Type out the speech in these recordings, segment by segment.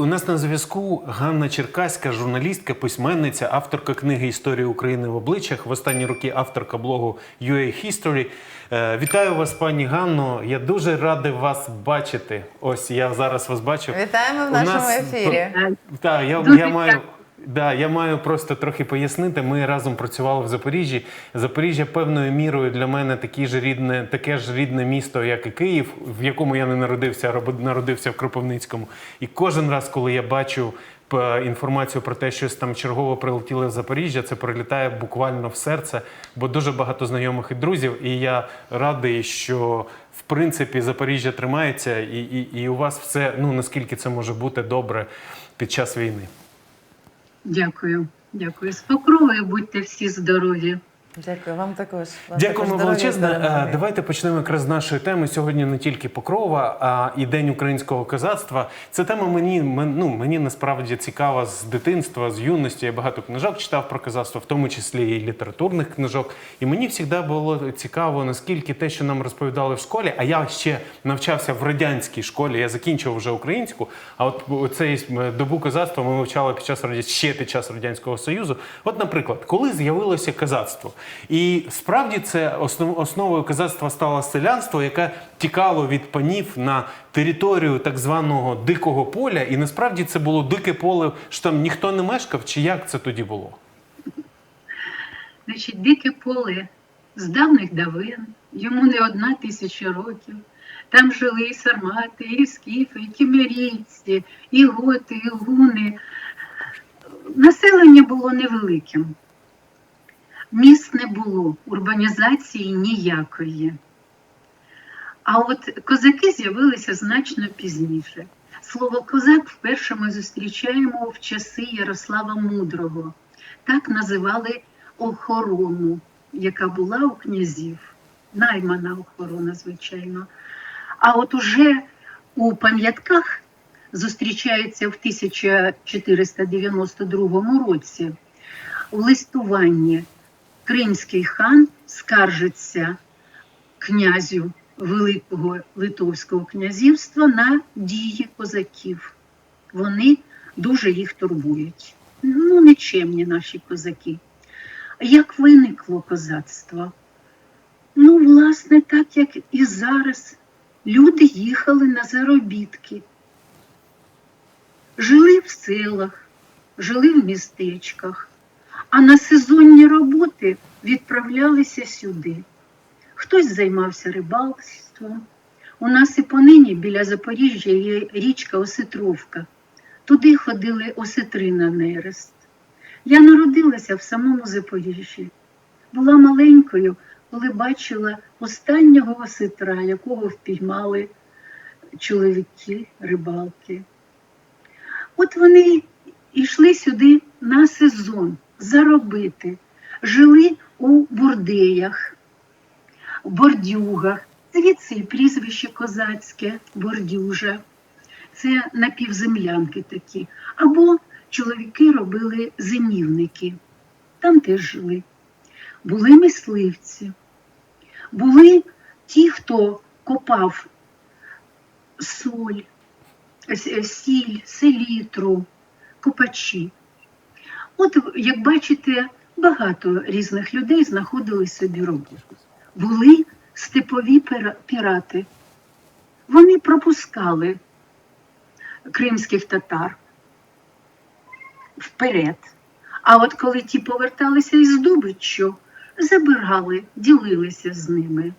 У нас на зв'язку Ганна Черкаська, журналістка, письменниця, авторка книги Історія України в обличчях. В останні роки авторка блогу UA History. Е, Вітаю вас, пані Ганно. Я дуже радий вас бачити. Ось я зараз вас бачу. Вітаємо в нашому нас ефірі. Так, я, я маю. Да, я маю просто трохи пояснити. Ми разом працювали в Запоріжжі. Запоріжжя певною мірою для мене такі ж рідне, таке ж рідне місто, як і Київ, в якому я не народився, а народився в Кропивницькому. І кожен раз, коли я бачу інформацію про те, що там чергово прилетіли в Запоріжжя, це прилітає буквально в серце, бо дуже багато знайомих і друзів. І я радий, що в принципі Запоріжжя тримається, і, і, і у вас все ну наскільки це може бути добре під час війни. Дякую, дякую. З покровою будьте всі здорові. Дякую вам також. Вам Дякуємо також величезне. Е, Давайте почнемо якраз з нашої теми. Сьогодні не тільки Покрова, а і День українського козацтва. Ця тема мені ну, мені насправді цікава з дитинства, з юності. Я багато книжок читав про козацтво, в тому числі і літературних книжок. І мені завжди було цікаво, наскільки те, що нам розповідали в школі, а я ще навчався в радянській школі, я закінчив вже українську. А от цей добу козацтва ми вивчали під час ще під час радянського союзу. От, наприклад, коли з'явилося козацтво, і справді це основ, основою козацтва стало селянство, яке тікало від панів на територію так званого дикого поля. І насправді це було дике поле, що там ніхто не мешкав, чи як це тоді було? Значить, дике поле з давних давин, йому не одна тисяча років. Там жили і сармати, і скіфи, і кімерійці, і готи, і гуни. Населення було невеликим. Міст не було, урбанізації ніякої. А от козаки з'явилися значно пізніше. Слово козак вперше ми зустрічаємо в часи Ярослава Мудрого. Так називали охорону, яка була у князів, наймана охорона, звичайно. А от уже у пам'ятках зустрічається в 1492 році у листуванні кримський хан скаржиться князю Великого Литовського князівства на дії козаків. Вони дуже їх турбують. Ну, нічемні наші козаки. Як виникло козацтво? Ну, власне, так як і зараз. Люди їхали на заробітки, жили в селах, жили в містечках, а на сезонні роботи відправлялися сюди. Хтось займався рибалством. У нас і понині біля Запоріжжя є річка Осетровка. Туди ходили осетри на нерест. Я народилася в самому Запоріжжі. Була маленькою, коли бачила останнього осетра, якого впіймали чоловіки, рибалки. От вони йшли сюди на сезон заробити, жили у бурдеях, бордюгах, звідси і прізвище козацьке, бордюжа. Це напівземлянки такі. Або чоловіки робили зимівники, там теж жили. Були мисливці, були ті, хто копав соль, сіль, селітру, копачі. От, як бачите, багато різних людей знаходили собі роботу. Були степові пірати. Вони пропускали кримських татар вперед. А от коли ті поверталися із здобиччю, забирали, ділилися з ними.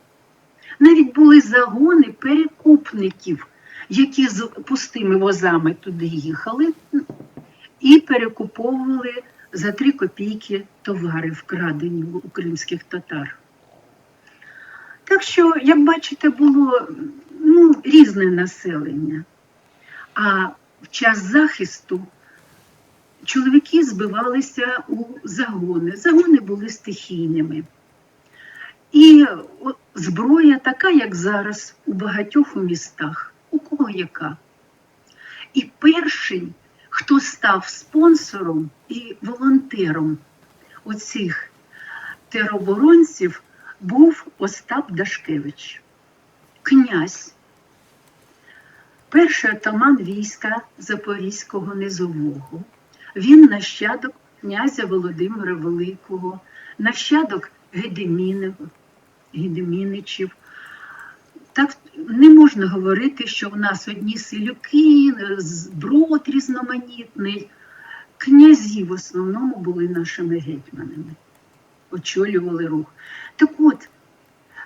Навіть були загони перекупників, які з пустими возами туди їхали і перекуповували за три копійки товари, вкрадені у кримських татар. Так що, як бачите, було ну, різне населення. А в час захисту чоловіки збивалися у загони. Загони були стихійними. І зброя така, як зараз, у багатьох містах, у кого яка. І перший, хто став спонсором і волонтером оцих тероборонців, був Остап Дашкевич, князь перший отаман війська Запорізького низового. Він нащадок князя Володимира Великого, нащадок Гедеміничів. Так не можна говорити, що в нас одні селюки, зброд різноманітний. Князі в основному були нашими гетьманами, очолювали рух. Так от,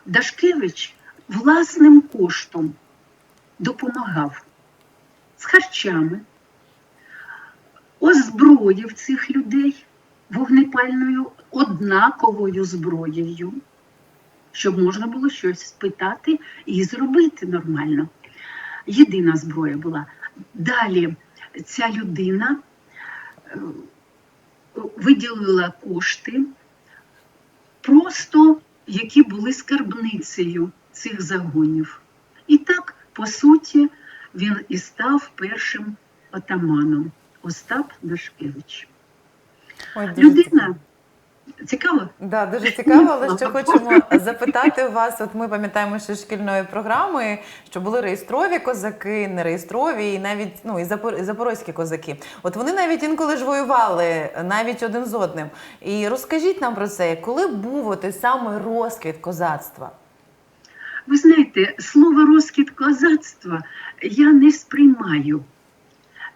Дашкевич власним коштом допомагав з харчами, озброїв цих людей вогнепальною однаковою зброєю, щоб можна було щось спитати і зробити нормально. Єдина зброя була. Далі ця людина е, виділила кошти, просто які були скарбницею цих загонів. І так, по суті, він і став першим отаманом Остап Дашкевич. Людина цікаво. Да, дуже цікаво, але ще хочемо запитати вас. От ми пам'ятаємо ще шкільної програми, що були реєстрові козаки, нереєстрові, і навіть ну і запор- і запорозькі козаки. От вони навіть інколи ж воювали навіть один з одним. І розкажіть нам про це, коли був от і саме розквіт козацтва? Ви знаєте, слово розкіт козацтва я не сприймаю,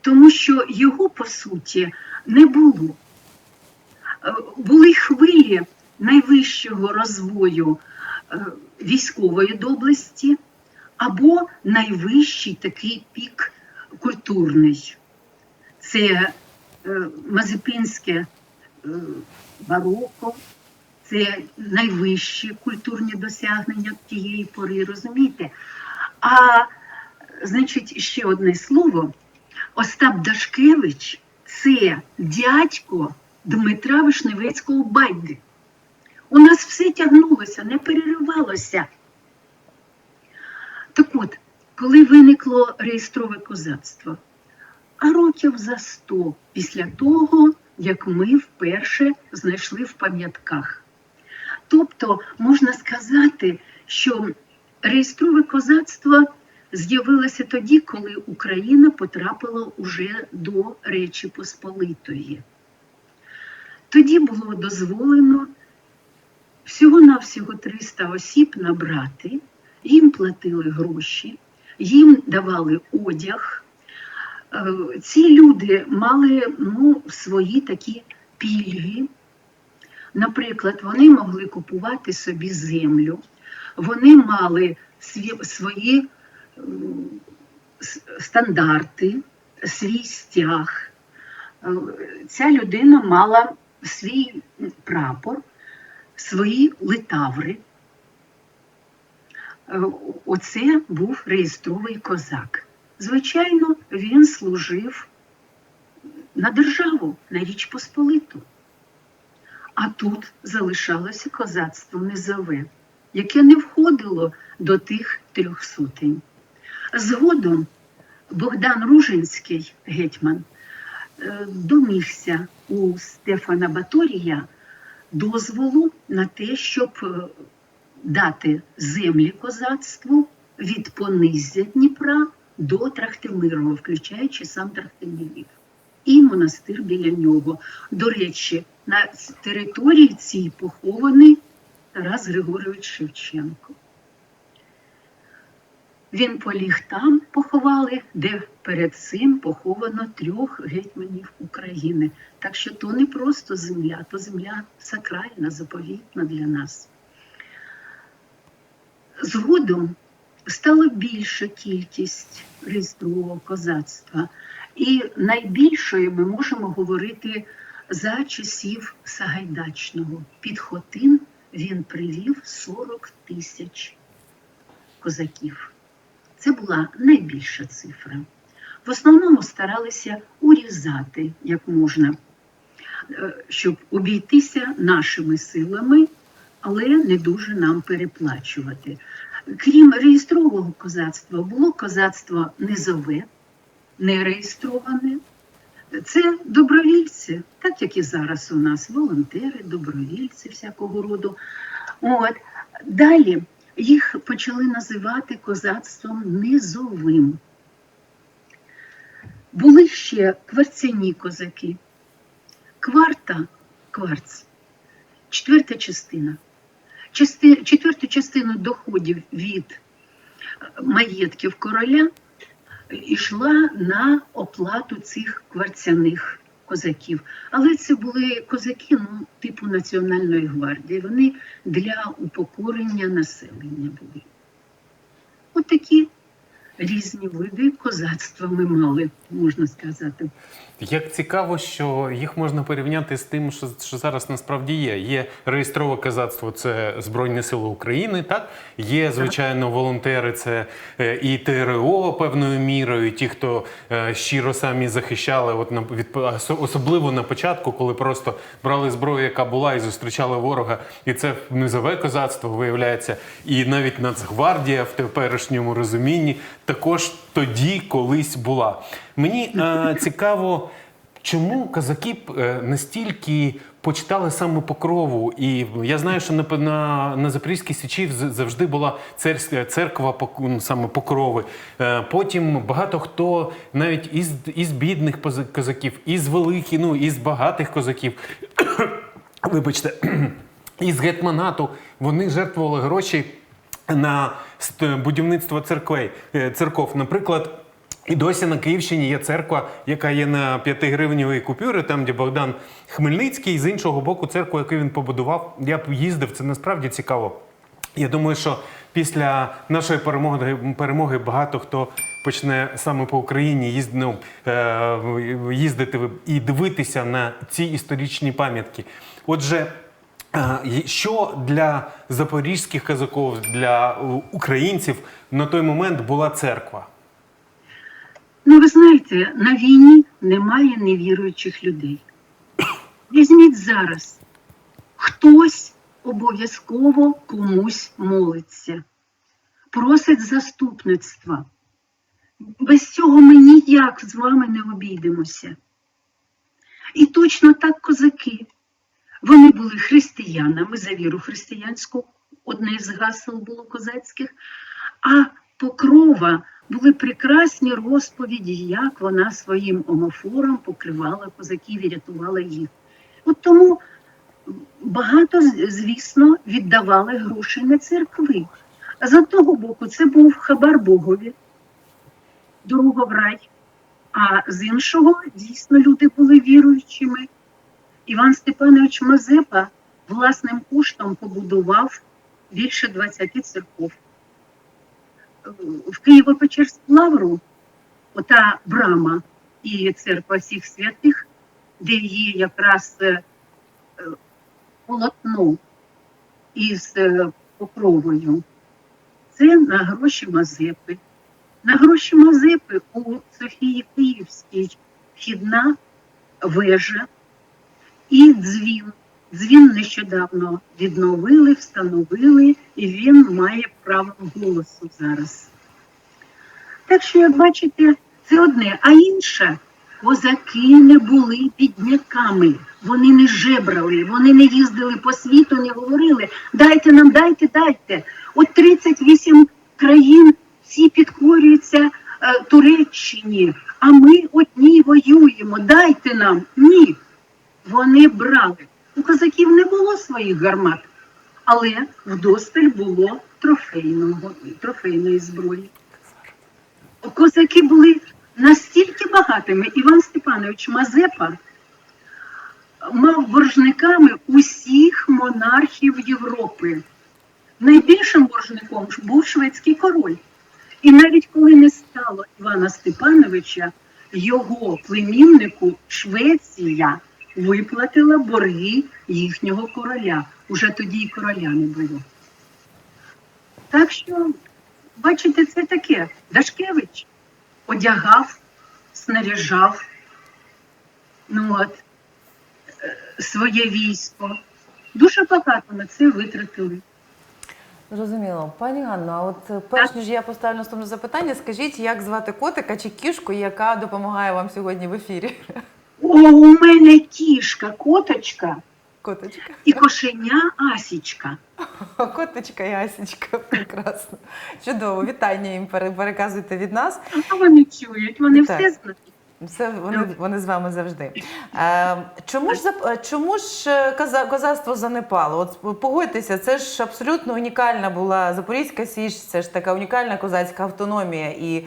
тому що його, по суті, не було. Е, Були хвилі найвищого розвою е, військової доблесті або найвищий такий пік культурний. Це е, Мазепинське бароко, це найвищі культурні досягнення тієї пори, розумієте? А значить, ще одне слово: Остап Дашкевич це дядько Дмитра Вишневецького Байди. У нас все тягнулося, не переривалося. Так от, коли виникло реєстрове козацтво, а років за сто після того, як ми вперше знайшли в пам'ятках. Тобто можна сказати, що реєстрове козацтво з'явилося тоді, коли Україна потрапила уже до Речі Посполитої. Тоді було дозволено всього-навсього 300 осіб набрати, їм платили гроші, їм давали одяг. Е, Ці люди мали ну, свої такі пільги. Наприклад, вони могли купувати собі землю, вони мали свої е, стандарти, свій стяг. Е, Ця людина мала свій прапор, свої литаври. Е, Оце був реєстровий козак. Звичайно, він служив на державу, на Річ Посполиту. А тут залишалося козацтво низове, яке не входило до тих трьох сотень. Згодом Богдан Ружинський, гетьман, домігся у Стефана Баторія дозволу на те, щоб е, дати землі козацтву від понизя Дніпра до Трахтимирова, включаючи сам Трахтимирів. І монастир біля нього. До речі, на території цій похований Тарас Григорович Шевченко. Він поліг там, поховали, де перед цим поховано трьох гетьманів України. Так що то не просто земля, то земля сакральна, заповітна для нас. Згодом стала більша кількість реєстрового козацтва. І найбільшою ми можемо говорити за часів Сагайдачного. Під Хотин він привів 40 тисяч козаків. Це була найбільша цифра. В основному старалися урізати як можна, е, щоб обійтися нашими силами, але не дуже нам переплачувати. Крім реєстрового козацтва, було козацтво низове, нереєстроване. Це добровільці, так як і зараз у нас волонтери, добровільці всякого роду. От. Далі їх почали називати козацтвом низовим. Були ще кварцяні козаки. Кварта, кварц, четверта частина. Части, четверту частину доходів від е, маєтків короля йшла на оплату цих кварцяних козаків. Але це були козаки ну, типу Національної гвардії. Вони для упокорення населення були. От такі різні види козацтва ми мали, можна сказати. Як цікаво, що їх можна порівняти з тим, що, що зараз насправді є. Є реєстрове казацтво, це Збройні Сили України. Так є звичайно волонтери, це е, і ТРО певною мірою, і ті, хто е, щиро самі захищали, от на від особливо на початку, коли просто брали зброю, яка була, і зустрічали ворога. І це низове козацтво виявляється, і навіть Нацгвардія в теперішньому розумінні також тоді колись була. Мені е, цікаво. Чому козаки е, настільки почитали саме покрову? І я знаю, що на, на, на Запорізькій Січі завжди була церська церква ну, саме покрови. Е, Потім багато хто навіть із, із бідних козаків, із великих, ну із багатих козаків, вибачте, із гетьманату вони жертвували гроші на будівництво церквей, е, церков. Наприклад, і досі на Київщині є церква, яка є на 5 гривневій купюри, там де Богдан Хмельницький, з іншого боку, церкву, яку він побудував. Я б їздив, це насправді цікаво. Я думаю, що після нашої перемоги, перемоги багато хто почне саме по Україні ну, е, їздити і дивитися на ці історичні пам'ятки. Отже, і що для запорізьких казаків, для е, українців на той момент була церква? Ну, ви знаєте, на війні немає невіруючих людей. Візьміть зараз. Хтось обов'язково комусь молиться, просить заступництва. Без цього ми ніяк з вами не обійдемося. І точно так козаки. Вони були християнами за віру християнську, одне з гасел було козацьких, а покрова були прекрасні розповіді, як вона своїм омофором покривала козаків і рятувала їх. От тому багато, звісно, віддавали грошей на церкви. А з одного боку, це був хабар Богові, дорога в рай. А з іншого, дійсно, люди були віруючими. Іван Степанович Мазепа власним коштом побудував більше 20 церков. В Києво-Печерську лавру, ота брама і церква всіх святих, де є якраз е, полотно із е, покровою, це на гроші Мазепи. На гроші Мазепи у Софії Київській вхідна вежа і дзвін. Дзвін нещодавно відновили, встановили, і він має право голосу зараз. Так що, як бачите, це одне. А інше, козаки не були бідняками, вони не жебрали, вони не їздили по світу, не говорили дайте нам, дайте, дайте. От 38 країн всі підкорюються е, Туреччині, а ми одні воюємо. Дайте нам. Ні. Вони брали. У козаків не було своїх гармат, але вдосталь було трофейного, трофейної зброї. Козаки були настільки багатими. Іван Степанович Мазепа мав боржниками усіх монархів Європи. Найбільшим боржником був шведський король. І навіть коли не стало Івана Степановича, його племіннику Швеція виплатила борги їхнього короля. Уже тоді і короля не було. Так що, бачите, це таке. Дашкевич одягав, снаряжав ну от, е, своє військо. Дуже багато на це витратили. Зрозуміло. Пані Ганно, а от е, перш ніж я поставлю наступне запитання, скажіть, як звати котика чи кішку, яка допомагає вам сьогодні в ефірі? О, у мене кішка, коточка Коточка. і кошеня Асічка. Коточка і Асічка, прекрасно. Чудово, вітання їм переказуйте від нас. А вони чують, вони Так. все знають. Це вони, вони з вами завжди. Е, чому ж е, чому ж е, козацтво занепало? От погодьтеся, це ж абсолютно унікальна була Запорізька Січ, це ж така унікальна козацька автономія. І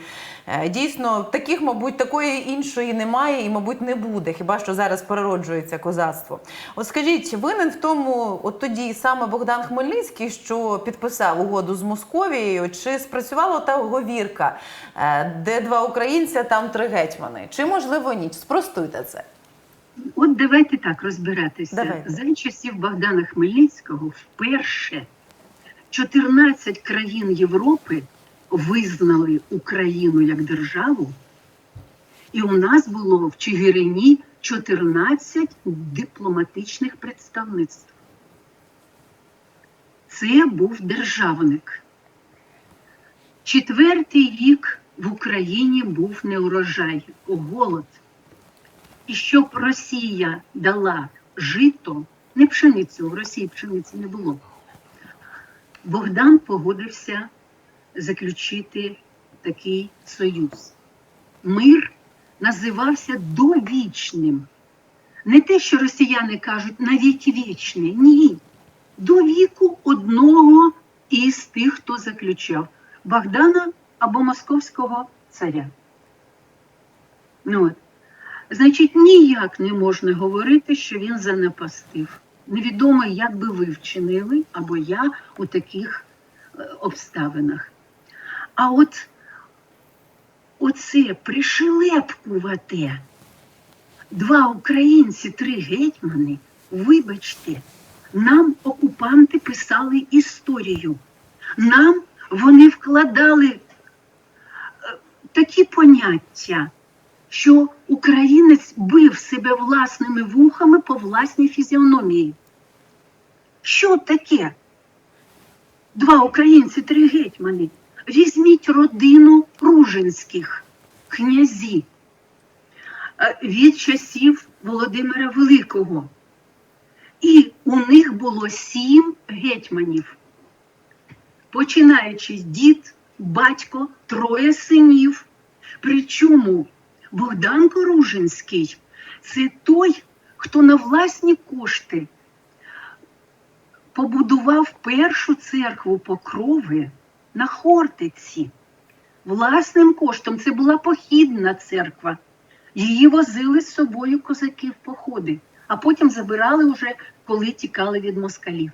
дійсно таких, мабуть, такої іншої немає і, мабуть, не буде. Хіба що зараз перероджується козацтво? От скажіть, винен в тому, от тоді саме Богдан Хмельницький, що підписав угоду з Московією, чи спрацювала та говірка, е, де два українця, там три гетьмани? Чи можливо ні? Спростуйте це. От давайте так розбиратися. Давайте. За часів Богдана Хмельницького вперше 14 країн Європи визнали Україну як державу, і у нас було в Чигирині 14 дипломатичних представництв. Це був державник. Четвертий рік в Україні був неурожай, голод. І щоб Росія дала жито, не пшеницю, в Росії пшениці не було. Богдан погодився заключити такий союз. Мир називався довічним. Не те, що росіяни кажуть навіки вічний. Ні. До віку одного із тих, хто заключав Богдана або Московського царя. Ну. Значить, ніяк не можна говорити, що він занепастив. Невідомо, як би ви вчинили, або я у таких е, обставинах. А от оце пришелепкувати два українці, три гетьмани, вибачте, нам окупанти писали історію. Нам вони вкладали е, такі поняття що українець бив себе власними вухами по власній фізіономії. Що таке? Два українці, три гетьмани. Візьміть родину Ружинських князі е, від часів Володимира Великого. І у них було сім гетьманів, починаючи дід, батько, троє синів. Причому Богдан Коружинський це той, хто на власні кошти побудував першу церкву Покрови на Хортиці. Власним коштом це була похідна церква. Її возили з собою козаки в походи, а потім забирали вже, коли тікали від москалів.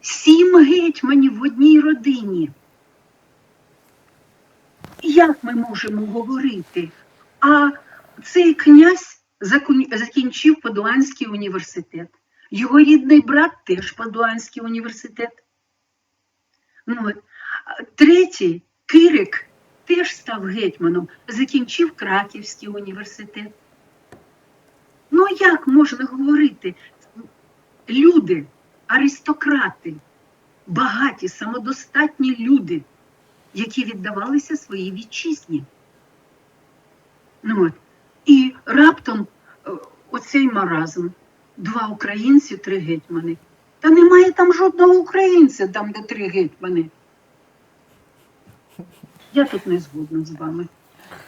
Сім гетьманів в одній родині. Як ми можемо говорити? А цей князь закінчив Падуанський університет. Його рідний брат теж Падуанський університет. Ну, Третій, Кирик, теж став гетьманом, закінчив Краківський університет. Ну, як можна говорити? Люди, аристократи, багаті, самодостатні люди які віддавалися своїй вітчизні. Ну, от. І раптом е, оцей маразм. Два українці, три гетьмани. Та немає там жодного українця, там, де три гетьмани. Я тут не згодна з вами.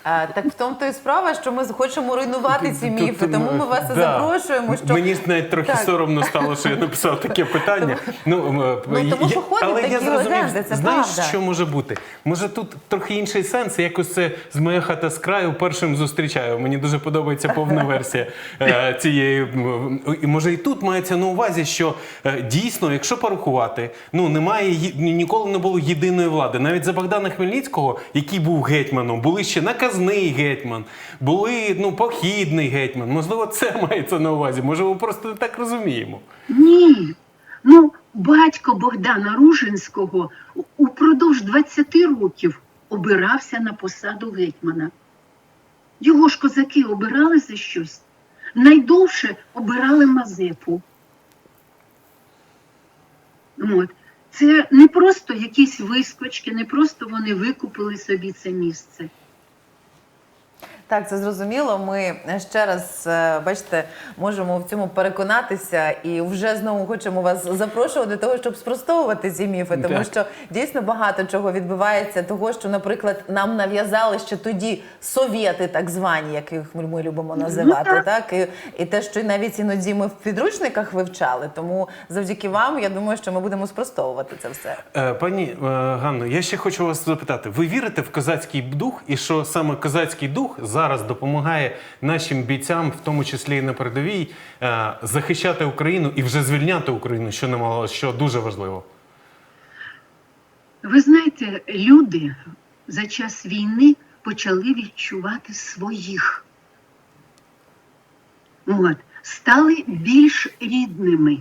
А, так в тому то і справа, що ми хочемо руйнувати ці міфи, тому ми вас і да. запрошуємо. Що Мені навіть трохи Так. соромно стало, що я написав таке питання. Ну, Ну, тому що ходять але я такі зрозумів, легенди, це знаєш, правда. що може бути? Може тут трохи інший сенс, якось це з моя хата з краю першим зустрічаю. Мені дуже подобається повна версія е, цієї. І може і тут мається на увазі, що е, дійсно, якщо порахувати, ну немає ніколи не було єдиної влади. Навіть за Богдана Хмельницького, який був гетьманом, були ще наказний гетьман, були ну похідний гетьман. Можливо, це мається на увазі. Може, ми просто не так розуміємо. Ні. Ну, батько Богдана Ружинського упродовж 20 років обирався на посаду гетьмана. Його ж козаки обирали за щось. Найдовше обирали Мазепу. От. Це не просто якісь вискочки, не просто вони викупили собі це місце. Так, це зрозуміло. Ми ще раз е, бачите, можемо в цьому переконатися і вже знову хочемо вас запрошувати до того, щоб спростовувати ці міфи, тому Так. що дійсно багато чого відбувається, того, що, наприклад, нам нав'язали ще тоді совєти, так звані, яких ми, ми любимо називати, так і, і те, що навіть іноді ми в підручниках вивчали. Тому завдяки вам, я думаю, що ми будемо спростовувати це все. Е, Пані е, Ганно, я ще хочу вас запитати: ви вірите в козацький дух, і що саме козацький дух зараз допомагає нашим бійцям, в тому числі і на передовій, е, захищати Україну і вже звільняти Україну, що немало, що дуже важливо? Ви знаєте, люди за час війни почали відчувати своїх. От, стали більш рідними.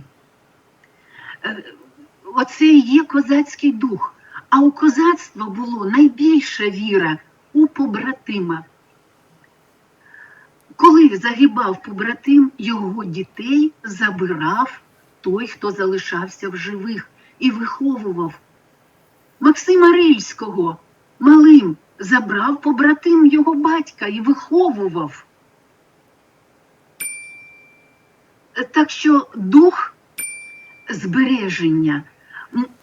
Е, Оце і є козацький дух. А у козацтва було найбільша віра у побратима. Коли загибав побратим, його дітей забирав той, хто залишався в живих, і виховував. Максима Рильського малим забрав побратим його батька і виховував. Так що дух збереження.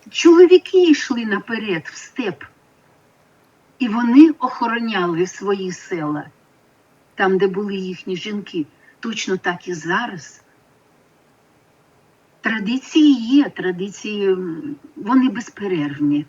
Чоловіки йшли наперед в степ, і вони охороняли свої села, там, де були їхні жінки. Точно так і зараз. Традиції є, традиції вони безперервні.